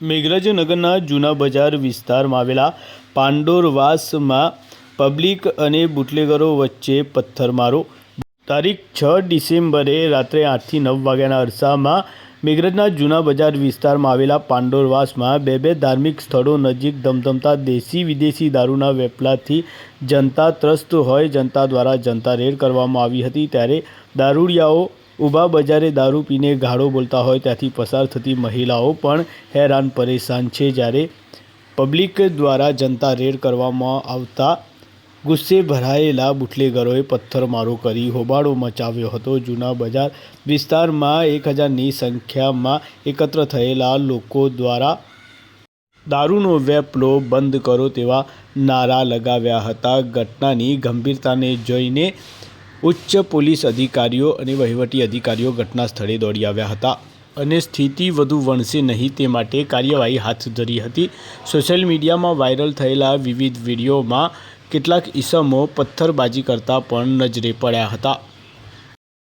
મેઘરાજનગરના જૂના બજાર વિસ્તારમાં આવેલા પાંડોરવાસમાં પબ્લિક અને બુટલેગરો વચ્ચે પથ્થરમારો. તારીખ છ ડિસેમ્બરે રાત્રે આઠથી નવ વાગ્યાના અરસામાં મેઘરજના જૂના બજાર વિસ્તારમાં આવેલા પાંડોરવાસમાં બે બે ધાર્મિક સ્થળો નજીક ધમધમતા દેશી વિદેશી દારૂના વેપલાથી જનતા ત્રસ્ત હોય જનતા દ્વારા જનતા રેડ કરવામાં આવી હતી ત્યારે દારૂડિયાઓ ઊભા બજારે દારૂ પીને ગાળો બોલતા હોય ત્યાંથી પસાર થતી મહિલાઓ પણ હેરાન પરેશાન છે જ્યારે પબ્લિક દ્વારા જનતા રેડ કરવામાં આવતા ગુસ્સે ભરાયેલા બુટલેગરોએ પથ્થરમારો કરી હોબાળો મચાવ્યો હતો. જૂના બજાર વિસ્તારમાં એક હજારની સંખ્યામાં એકત્ર થયેલા લોકો દ્વારા દારૂનો વેપલો બંધ કરો તેવા નારા લગાવ્યા હતા. ઘટનાની ગંભીરતાને જોઈને ઉચ્ચ પોલીસ અધિકારીઓ અને વહીવટી અધિકારીઓ ઘટના સ્થળે દોડી આવ્યા હતા અને સ્થિતિ વધુ વણસે નહીં તે માટે કાર્યવાહી હાથ ધરી હતી. સોશિયલ મીડિયામાં વાયરલ થયેલા વિવિધ વિડીયોમાં કેટલાક ઈસમો પથ્થરબાજી કરતા પણ નજરે પડ્યા હતા.